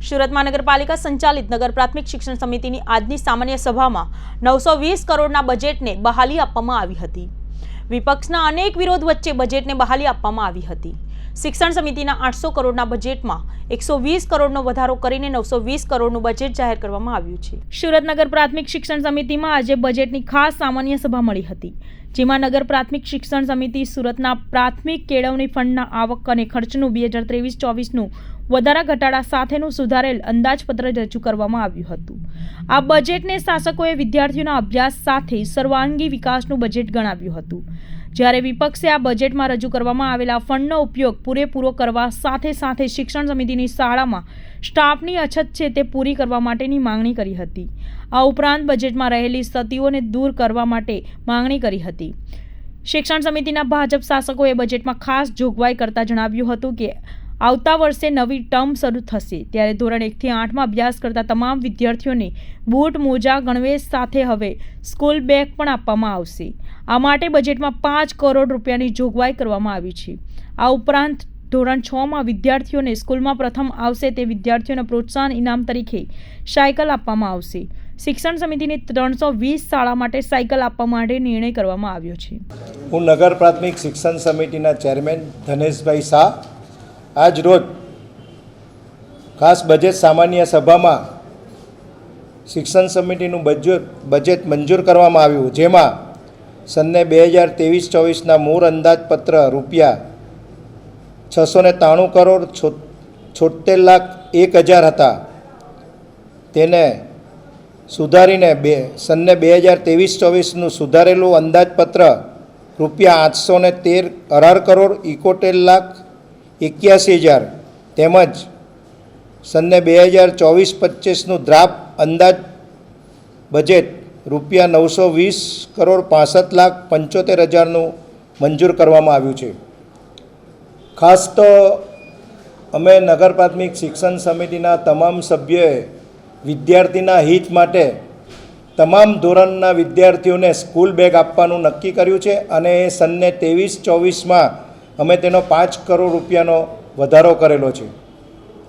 સુરત મહાનગરપાલિકા સંચાલિત નગર પ્રાથમિક શિક્ષણ સમિતિની આજની સામાન્ય સભામાં નવસો વીસ કરોડના બજેટને બહાલી આપવામાં આવી હતી. વિપક્ષના અનેક વિરોધ વચ્ચે બજેટને બહાલી આપવામાં આવી હતી. શિક્ષણ સમિતિના આઠસો કરોડના બજેટમાં એકસો વીસ કરોડનો વધારો કરીને નવસો વીસ કરોડનું બજેટ જાહેર કરવામાં આવ્યું છે. સુરત નગર પ્રાથમિક શિક્ષણ સમિતિમાં આજે બજેટની ખાસ સામાન્ય સભા મળી હતી, જેમાં નગર પ્રાથમિક શિક્ષણ સમિતિ સુરતના પ્રાથમિક કેળવણી ફંડના આવક અને ખર્ચનું બે હજાર ત્રેવીસ ચોવીસનું વધારા ઘટાડા સાથેનું સુધારેલ અંદાજપત્ર રજૂ કરવામાં આવ્યું હતું. આ બજેટને શાસકોએ વિદ્યાર્થીઓના અભ્યાસ સાથે સર્વાંગી વિકાસનું બજેટ ગણાવ્યું હતું. જ્યારે વિપક્ષે આ બજેટમાં રજૂ કરવામાં આવેલા ફંડનો ઉપયોગ પૂરેપૂરો કરવા સાથે સાથે શિક્ષણ સમિતિની શાળામાં સ્ટાફની અછત છે તે પૂરી કરવા માટેની માંગણી કરી હતી. આ ઉપરાંત બજેટમાં રહેલી સ્થતિઓને દૂર કરવા માટે માંગણી કરી હતી. શિક્ષણ સમિતિના ભાજપ શાસકોએ બજેટમાં ખાસ જોગવાઈ કરતા જણાવ્યું હતું કે, આવતા વર્ષે નવી ટર્મ શરૂ થશે, ત્યારે ધોરણ એકથી આઠમાં અભ્યાસ કરતા તમામ વિદ્યાર્થીઓને બૂટ મોજા ગણવેશ સાથે હવે સ્કૂલ બેગ પણ આપવામાં આવશે. આ માટે બજેટમાં પાંચ કરોડ રૂપિયાની જોગવાઈ કરવામાં આવી છે. આ ઉપરાંત ધોરણ છમાં વિદ્યાર્થીઓને સ્કૂલમાં પ્રથમ આવશે તે વિદ્યાર્થીઓને પ્રોત્સાહન ઇનામ તરીકે સાયકલ આપવામાં આવશે. શિક્ષણ સમિતિની ત્રણસો વીસ શાળા માટે સાયકલ આપવા માટે નિર્ણય કરવામાં આવ્યો છે. હું નગર પ્રાથમિક શિક્ષણ સમિતિના ચેરમેન ધનેશભાઈ શાહ આજ રોજ ખાસ બજેટ સામાન્ય સભામાં શિક્ષણ સમિતિનું બજેટ બજેટ મંજૂર કરવામાં આવ્યું, જેમાં સનને બે હજાર ત્રેવીસ ચોવીસના મૂળ અંદાજપત્ર રૂપિયા છસો ને ત્રાણું કરોડ છોતેર લાખ એક હજાર હતા. તેને સુધારીને બે, સનને બે હજાર ત્રેવીસ ચોવીસનું સુધારેલું અંદાજપત્ર રૂપિયા આઠસો ને તેર અઢાર કરોડ એકોતેર લાખ એક્યાસી હજાર. તેમજ સનને બે હજાર ચોવીસ પચીસનું ડ્રાફ્ટ અંદાજ બજેટ રૂપિયા નવસો વીસ કરોડ પાસઠ લાખ પંચોતેર હજારનું મંજૂર કરવામાં આવ્યું છે. ખાસ તો અમે નગર પ્રાથમિક શિક્ષણ સમિતિના તમામ સભ્યોએ વિદ્યાર્થીના હિત માટે તમામ ધોરણના વિદ્યાર્થીઓને સ્કૂલ બેગ આપવાનું નક્કી કર્યું છે અને એ સનને ત્રેવીસ ચોવીસમાં અમે તેનો પાંચ કરોડ રૂપિયાનો વધારો કરેલો છે.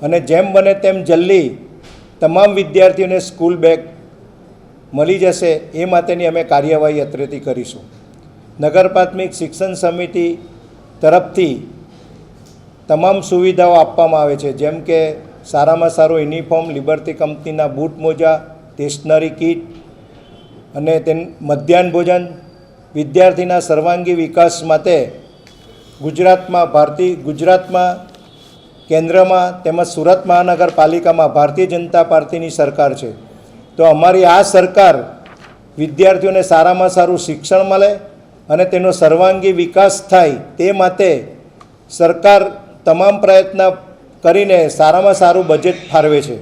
અને જેમ બને તેમ જલ્દી તમામ વિદ્યાર્થીઓને સ્કૂલ બેગ મળી જશે એ માટેની અમે કાર્યવાહી અત્રેથી કરીશું. નગર પ્રાથમિક શિક્ષણ સમિતિ તરફથી તમામ સુવિધાઓ આપવામાં આવે છે, જેમ કે સારામાં સારું યુનિફોર્મ, લિબર્ટી કંપનીના બૂટ મોજા, સ્ટેશનરી કીટ અને તે મધ્યાહન ભોજન. વિદ્યાર્થીના સર્વાંગી વિકાસ માટે ગુજરાતમાં ભારતીય ગુજરાતમાં કેન્દ્રમાં તેમજ સુરત મહાનગરપાલિકામાં ભારતીય જનતા પાર્ટીની સરકાર છે. તો અમારી આ સરકાર વિદ્યાર્થીઓને સારામાં સારું શિક્ષણ મળે અને તેનો સર્વાંગી વિકાસ થાય તે માટે સરકાર તમામ પ્રયત્ન કરીને સારામાં સારું બજેટ ફાળવે છે.